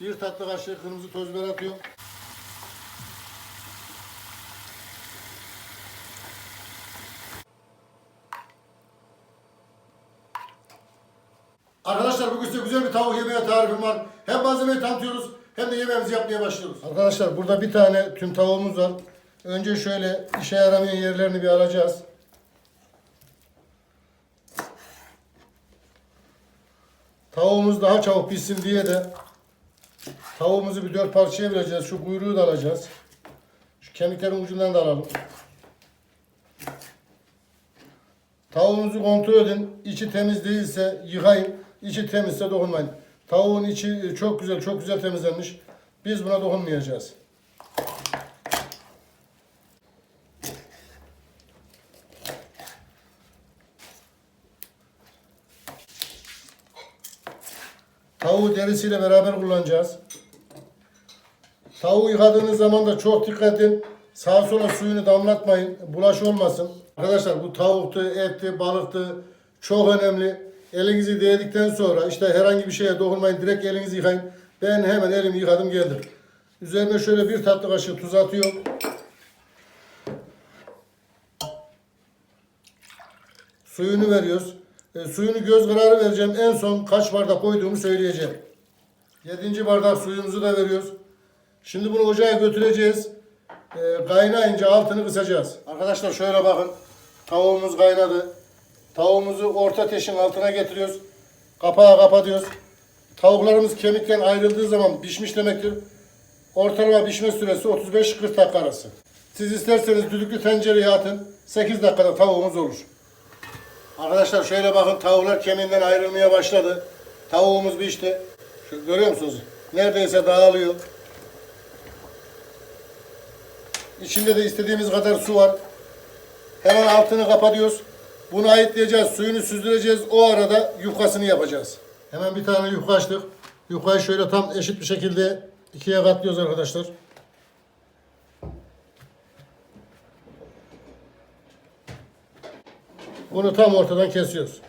Bir tatlı kaşığı kırmızı toz biber atıyorum. Arkadaşlar bugün size güzel bir tavuk yemeği tarifim var. Hem malzemeyi tanıtıyoruz hem de yemeğimizi yapmaya başlıyoruz. Arkadaşlar burada bir tane tüm tavuğumuz var. Önce şöyle işe yaramayan yerlerini bir alacağız. Tavuğumuz daha çabuk pişsin diye de tavuğumuzu bir dört parçaya böleceğiz. Şu kuyruğu da alacağız. Şu kemiklerin ucundan da alalım. Tavuğunuzu kontrol edin. İçi temiz değilse yıkayın. İçi temizse dokunmayın. Tavuğun içi çok güzel, çok güzel temizlenmiş. Biz buna dokunmayacağız. Tavuğu derisiyle beraber kullanacağız. Tavuğu yıkadığınız zaman da çok dikkat edin. Sağa sola suyunu damlatmayın. Bulaş olmasın. Arkadaşlar bu tavuktu, etti, balıktı. Çok önemli. Elinizi değdikten sonra işte herhangi bir şeye dokunmayın. Direkt elinizi yıkayın. Ben hemen elimi yıkadım geldim. Üzerine şöyle bir tatlı kaşığı tuz atıyorum. Suyunu veriyoruz. E, suyunu göz kararı vereceğim. En son kaç bardak koyduğumu söyleyeceğim. Yedinci bardak suyumuzu da veriyoruz. Şimdi bunu ocağa götüreceğiz. E, kaynayınca altını kısacağız. Arkadaşlar şöyle bakın. Tavuğumuz kaynadı. Tavuğumuzu orta ateşin altına getiriyoruz. Kapağı kapatıyoruz. Tavuklarımız kemikten ayrıldığı zaman pişmiş demektir. Ortalama pişme süresi 35-40 dakika arası. Siz isterseniz düdüklü tencereye atın. 8 dakikada tavuğumuz olur. Arkadaşlar şöyle bakın tavuklar kemiğinden ayrılmaya başladı. Tavuğumuz pişti. Şu, görüyor musunuz? Neredeyse dağılıyor. İçinde de istediğimiz kadar su var. Hemen altını kapatıyoruz. Bunu ayıtlayacağız. Suyunu süzdüreceğiz. O arada yufkasını yapacağız. Hemen bir tane yufka açtık. Yufkayı şöyle tam eşit bir şekilde ikiye katlıyoruz arkadaşlar. Bunu tam ortadan kesiyoruz.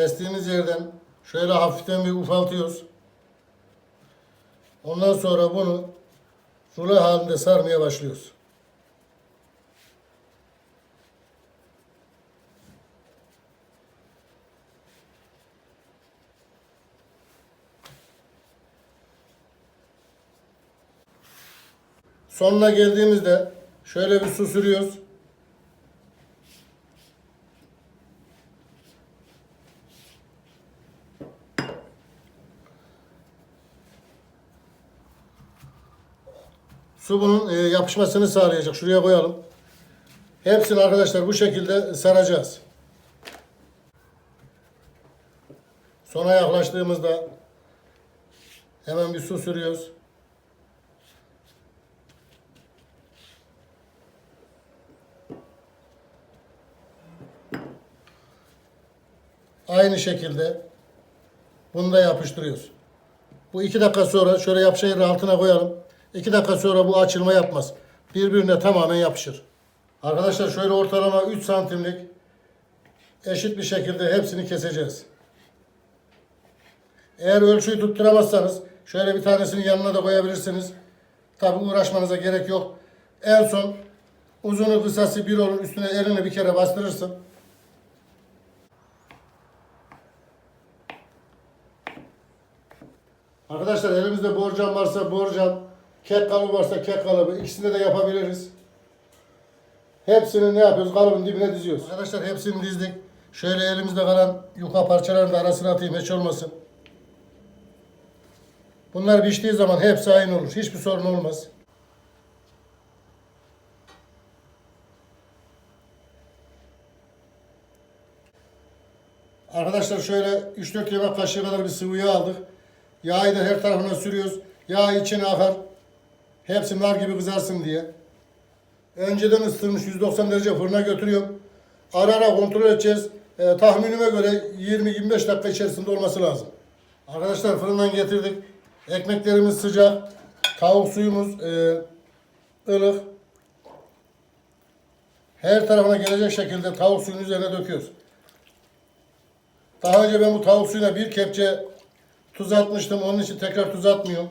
Kestiğimiz yerden şöyle hafiften bir ufaltıyoruz. Ondan sonra bunu rulo halinde sarmaya başlıyoruz. Sonuna geldiğimizde şöyle bir su sürüyoruz. Su bunun e, yapışmasını sağlayacak. Şuraya koyalım. Hepsini arkadaşlar bu şekilde saracağız. Sona yaklaştığımızda hemen bir su sürüyoruz. Aynı şekilde bunu da yapıştırıyoruz. Bu iki dakika sonra şöyle yapışan yeri altına koyalım. İki dakika sonra bu açılma yapmaz. Birbirine tamamen yapışır. Arkadaşlar şöyle ortalama 3 santimlik eşit bir şekilde hepsini keseceğiz. Eğer ölçüyü tutturamazsanız şöyle bir tanesinin yanına da koyabilirsiniz. Tabi uğraşmanıza gerek yok. En son uzunu kısası bir olur üstüne elini bir kere bastırırsın. Arkadaşlar elimizde borcam varsa borcam, kek kalıbı varsa kek kalıbı ikisini de yapabiliriz. Hepsini ne yapıyoruz? Kalıbın dibine diziyoruz. Arkadaşlar hepsini dizdik. Şöyle elimizde kalan yuka parçalarını da arasına atayım hiç olmasın. Bunlar piştiği zaman hepsi aynı olur. Hiçbir sorun olmaz. Arkadaşlar şöyle 3-4 yemek kaşığı kadar bir sıvı aldık. Yağı da her tarafına sürüyoruz. Yağ içine akar. Hepsi nar gibi kızarsın diye. Önceden ısıtılmış 190 derece fırına götürüyorum. Ara ara kontrol edeceğiz. Ee, tahminime göre 20-25 dakika içerisinde olması lazım. Arkadaşlar fırından getirdik. Ekmeklerimiz sıcak. Tavuk suyumuz e, ılık. her tarafına gelecek şekilde tavuk suyunu üzerine döküyoruz. Daha önce ben bu tavuk suyuna bir kepçe tuz atmıştım. Onun için tekrar tuz atmıyorum.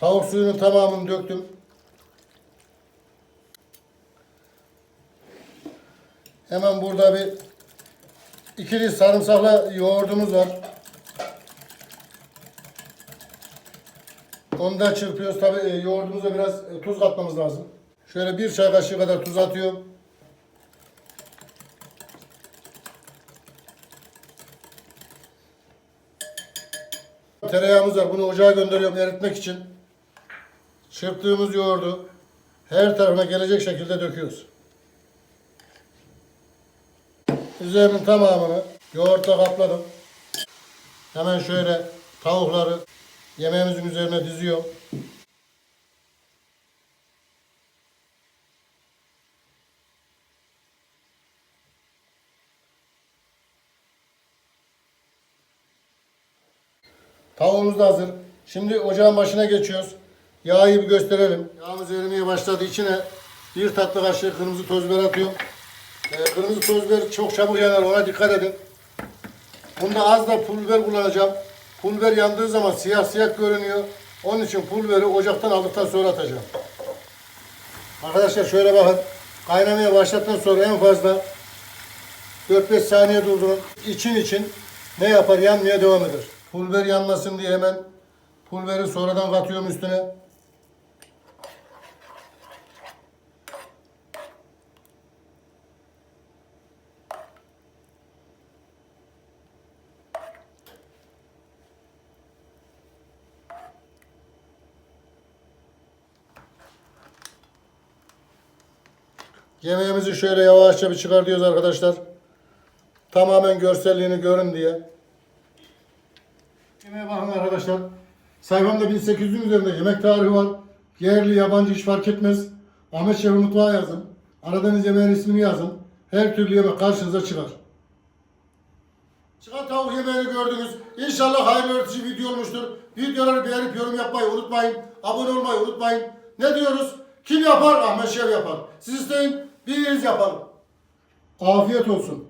Tavuk suyunun tamamını döktüm. Hemen burada bir ikili sarımsaklı yoğurdumuz var. Onu da çırpıyoruz. Tabi e, yoğurdumuza biraz e, tuz katmamız lazım. Şöyle bir çay kaşığı kadar tuz atıyorum. Tereyağımız var. Bunu ocağa gönderiyorum eritmek için. Çırptığımız yoğurdu her tarafına gelecek şekilde döküyoruz. Üzerinin tamamını yoğurtla kapladım. Hemen şöyle tavukları yemeğimizin üzerine diziyorum. Tavuğumuz da hazır. Şimdi ocağın başına geçiyoruz. Yağı bir gösterelim. Yağımız erimeye başladı. İçine bir tatlı kaşığı kırmızı toz biber atıyorum. Ee, kırmızı toz biber çok çabuk yanar. Ona dikkat edin. Bunda az da pul biber kullanacağım. Pul biber yandığı zaman siyah siyah görünüyor. Onun için pul biberi ocaktan aldıktan sonra atacağım. Arkadaşlar şöyle bakın. Kaynamaya başladıktan sonra en fazla 4-5 saniye durdurun. İçin için ne yapar? Yanmaya devam eder. Pul biber yanmasın diye hemen pul biberi sonradan katıyorum üstüne. Yemeğimizi şöyle yavaşça bir çıkartıyoruz arkadaşlar. Tamamen görselliğini görün diye. Yemeğe bakın arkadaşlar. Sayfamda 1800'ün üzerinde yemek tarihi var. Yerli, yabancı hiç fark etmez. Ahmet Şef'i mutfağa yazın. Aradığınız yemeğin ismini yazın. Her türlü yemek karşınıza çıkar. Çıkan tavuk yemeğini gördünüz. İnşallah hayırlı öğretici video olmuştur. Videoları beğenip yorum yapmayı unutmayın. Abone olmayı unutmayın. Ne diyoruz? Kim yapar? Ahmet Şef yapar. Siz isteyin, biz yapalım. Afiyet olsun.